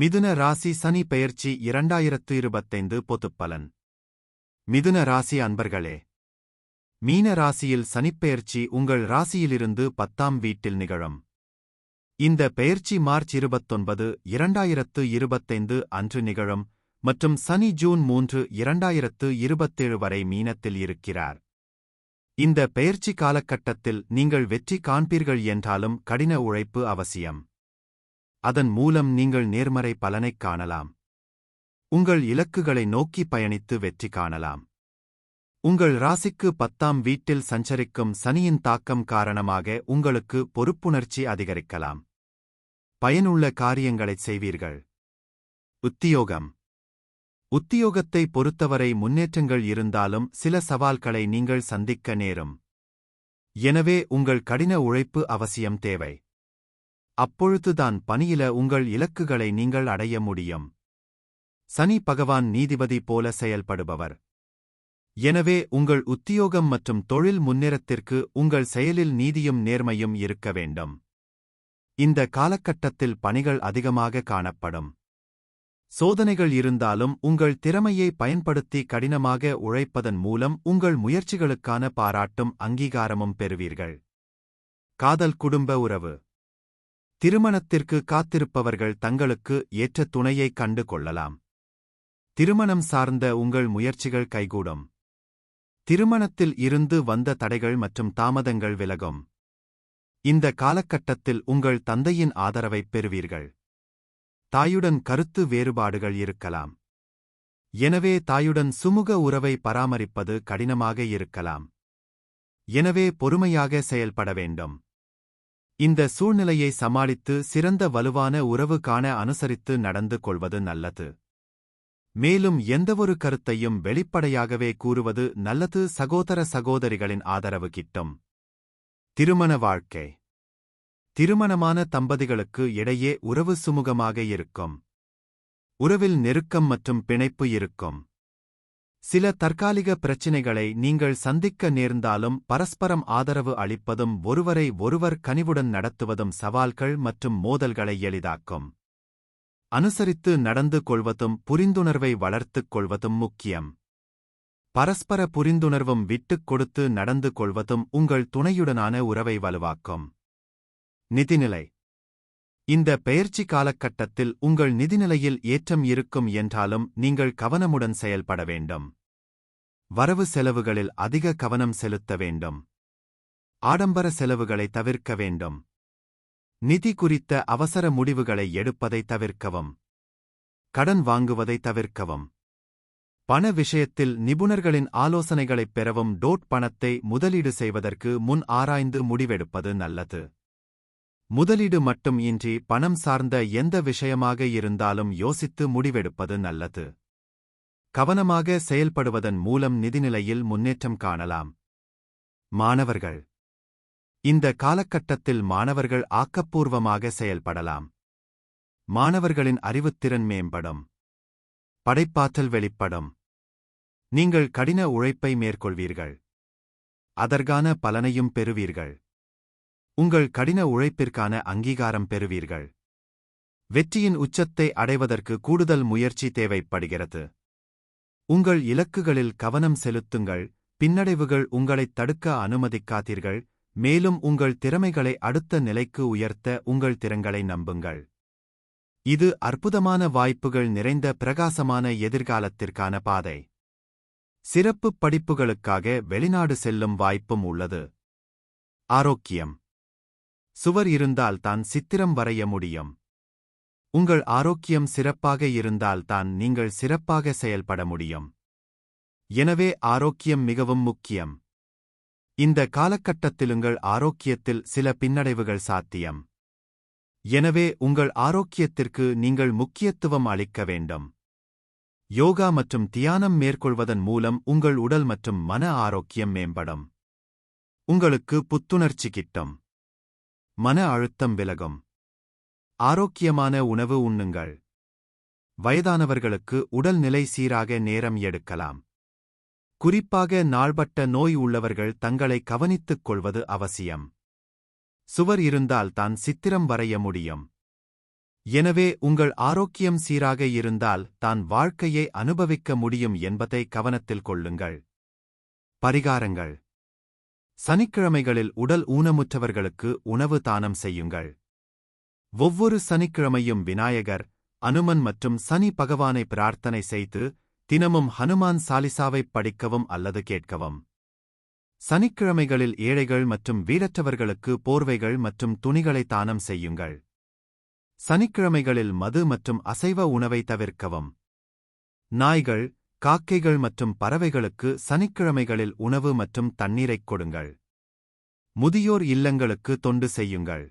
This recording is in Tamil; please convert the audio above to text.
மிதுன ராசி சனி பெயர்ச்சி இரண்டாயிரத்து இருபத்தைந்து பொதுப்பலன். மிதுன ராசி அன்பர்களே மீன ராசியில் சனிப்பெயர்ச்சி உங்கள் ராசியிலிருந்து பத்தாம் வீட்டில் நிகழும். இந்த பெயர்ச்சி மார்ச் இருபத்தொன்பது இரண்டாயிரத்து இருபத்தைந்து அன்று நிகழும் மற்றும் சனி ஜூன் மூன்று இரண்டாயிரத்து இருபத்தேழு வரை மீனத்தில் இருக்கிறார். இந்த பெயர்ச்சி காலகட்டத்தில் நீங்கள் வெற்றி காண்பீர்கள் என்றாலும் கடின உழைப்பு அவசியம். அதன் மூலம் நீங்கள் நேர்மறை பலனைக் காணலாம். உங்கள் இலக்குகளை நோக்கி பயணித்து வெற்றி காணலாம். உங்கள் ராசிக்கு பத்தாம் வீட்டில் சஞ்சரிக்கும் சனியின் தாக்கம் காரணமாக உங்களுக்கு பொறுப்புணர்ச்சி அதிகரிக்கலாம். பயனுள்ள காரியங்களைச் செய்வீர்கள். உத்தியோகம். உத்தியோகத்தை பொறுத்தவரை முன்னேற்றங்கள் இருந்தாலும் சில சவால்களை நீங்கள் சந்திக்க நேரும். எனவே உங்கள் கடின உழைப்பு அவசியம் தேவை. அப்பொழுதுதான் பணியில உங்கள் இலக்குகளை நீங்கள் அடைய முடியும். சனி பகவான் நீதிபதி போல செயல்படுபவர். எனவே உங்கள் உத்தியோகம் மற்றும் தொழில் முன்னேறத்திற்கு உங்கள் செயலில் நீதியும் நேர்மையும் இருக்க வேண்டும். இந்த காலகட்டத்தில் பணிகள் அதிகமாக காணப்படும். சோதனைகள் இருந்தாலும் உங்கள் திறமையை பயன்படுத்தி கடினமாக உழைப்பதன் மூலம் உங்கள் முயற்சிகளுக்கான பாராட்டும் அங்கீகாரமும் பெறுவீர்கள். காதல் குடும்ப உறவு. திருமணத்திற்கு காத்திருப்பவர்கள் தங்களுக்கு ஏற்ற துணையைக் கண்டு கொள்ளலாம். திருமணம் சார்ந்த உங்கள் முயற்சிகள் கைகூடும். திருமணத்தில் இருந்து வந்த தடைகள் மற்றும் தாமதங்கள் விலகும். இந்த காலகட்டத்தில் உங்கள் தந்தையின் ஆதரவைப் பெறுவீர்கள். தாயுடன் கருத்து வேறுபாடுகள் இருக்கலாம். எனவே தாயுடன் சுமுக உறவை பராமரிப்பது கடினமாக இருக்கலாம். எனவே பொறுமையாக செயல்பட வேண்டும். இந்த சூழ்நிலையை சமாளித்து சிறந்த வலுவான உறவு காண அனுசரித்து நடந்து கொள்வது நல்லது. மேலும் எந்தவொரு கருத்தையும் வெளிப்படையாகவே கூறுவது நல்லது சகோதர சகோதரிகளின் ஆதரவு கிட்டும். திருமண வாழ்க்கை. திருமணமான தம்பதிகளுக்கு இடையே உறவு சுமூகமாக இருக்கும். உறவில் நெருக்கம் மற்றும் பிணைப்பு இருக்கும். சில தற்காலிக பிரச்சினைகளை நீங்கள் சந்திக்க நேர்ந்தாலும் பரஸ்பரம் ஆதரவு அளிப்பதும் ஒருவரை ஒருவர் கனிவுடன் நடத்துவதும் சவால்கள் மற்றும் மோதல்களை எளிதாக்கும். அனுசரித்து நடந்து கொள்வதும் புரிந்துணர்வை வளர்த்துக் கொள்வதும் முக்கியம். பரஸ்பர புரிந்துணர்வும் விட்டுக் கொடுத்து நடந்து கொள்வதும் உங்கள் துணையுடனான உறவை வலுவாக்கும். நிதிநிலை. இந்த பெயர்ச்சி காலகட்டத்தில் உங்கள் நிதிநிலையில் ஏற்றம் இருக்கும் என்றாலும் நீங்கள் கவனமுடன் செயல்பட வேண்டும். வரவு செலவுகளில் அதிக கவனம் செலுத்த வேண்டும். ஆடம்பர செலவுகளை தவிர்க்க வேண்டும். நிதி குறித்த அவசர முடிவுகளை எடுப்பதை தவிர்க்கவும். கடன் வாங்குவதை தவிர்க்கவும். பண விஷயத்தில் நிபுணர்களின் ஆலோசனைகளைப் பெறவும் டோட் பணத்தை முதலீடு செய்வதற்கு முன் ஆராய்ந்து முடிவெடுப்பது நல்லது. முதலீடு மட்டும் இன்றி பணம் சார்ந்த எந்த விஷயமாக இருந்தாலும் யோசித்து முடிவெடுப்பது நல்லது. கவனமாக செயல்படுவதன் மூலம் நிதிநிலையில் முன்னேற்றம் காணலாம். மாணவர்கள். இந்த காலகட்டத்தில் மாணவர்கள் ஆக்கப்பூர்வமாக செயல்படலாம். மாணவர்களின் அறிவுத்திறன் மேம்படும். படைப்பாற்றல் வெளிப்படும். நீங்கள் கடின உழைப்பை மேற்கொள்வீர்கள். அதற்கான பலனையும் பெறுவீர்கள். உங்கள் கடின உழைப்பிற்கான அங்கீகாரம் பெறுவீர்கள். வெற்றியின் உச்சத்தை அடைவதற்கு கூடுதல் முயற்சி தேவைப்படுகிறது. உங்கள் இலக்குகளில் கவனம் செலுத்துங்கள் பின்னடைவுகள் உங்களைத் தடுக்க அனுமதிக்காதீர்கள் மேலும் உங்கள் திறமைகளை அடுத்த நிலைக்கு உயர்த்த உங்கள் திறங்களை நம்புங்கள். இது அற்புதமான வாய்ப்புகள் நிறைந்த பிரகாசமான எதிர்காலத்திற்கான பாதை. சிறப்பு படிப்புகளுக்காக வெளிநாடு செல்லும் வாய்ப்பும் உள்ளது. ஆரோக்கியம். சுவர் இருந்தால் தான் சித்திரம் வரைய முடியும். உங்கள் ஆரோக்கியம் சிறப்பாக இருந்தால் தான் நீங்கள் சிறப்பாக செயல்பட முடியும். எனவே ஆரோக்கியம் மிகவும் முக்கியம். இந்த காலகட்டத்தில் உங்கள் ஆரோக்கியத்தில் சில பின்னடைவுகள் சாத்தியம். எனவே உங்கள் ஆரோக்கியத்திற்கு நீங்கள் முக்கியத்துவம் அளிக்க வேண்டும். யோகா மற்றும் தியானம் மேற்கொள்வதன் மூலம் உங்கள் உடல் மற்றும் மன ஆரோக்கியம் மேம்படும். உங்களுக்கு புத்துணர்ச்சி கிட்டும். மன அழுத்தம் விலகும். ஆரோக்கியமான உணவு உண்ணுங்கள். வயதானவர்களுக்கு உடல்நிலை சீராக நேரம் எடுக்கலாம். குறிப்பாக நாள்பட்ட நோய் உள்ளவர்கள் தங்களை கவனித்துக் கொள்வது அவசியம். சுவர் இருந்தால் தான் சித்திரம் வரைய முடியும். எனவே உங்கள் ஆரோக்கியம் சீராக இருந்தால் தான் வாழ்க்கையை அனுபவிக்க முடியும் என்பதை கவனத்தில் கொள்ளுங்கள். பரிகாரங்கள். சனிக்கிழமைகளில் உடல் ஊனமுற்றவர்களுக்கு உணவு தானம் செய்யுங்கள். ஒவ்வொரு சனிக்கிழமையும் விநாயகர் அனுமன் மற்றும் சனி பகவானை பிரார்த்தனை செய்து தினமும் ஹனுமான் சாலிசாவைப் படிக்கவும் அல்லது கேட்கவும். சனிக்கிழமைகளில் ஏழைகள் மற்றும் வீரற்றவர்களுக்கு போர்வைகள் மற்றும் துணிகளை தானம் செய்யுங்கள். சனிக்கிழமைகளில் மது மற்றும் அசைவ உணவை தவிர்க்கவும். நாய்கள் காக்கைகள் மற்றும் பறவைகளுக்கு சனிக்கிழமைகளில் உணவு மற்றும் தண்ணீரைக் கொடுங்கள். முதியோர் இல்லங்களுக்கு தொண்டு செய்யுங்கள்.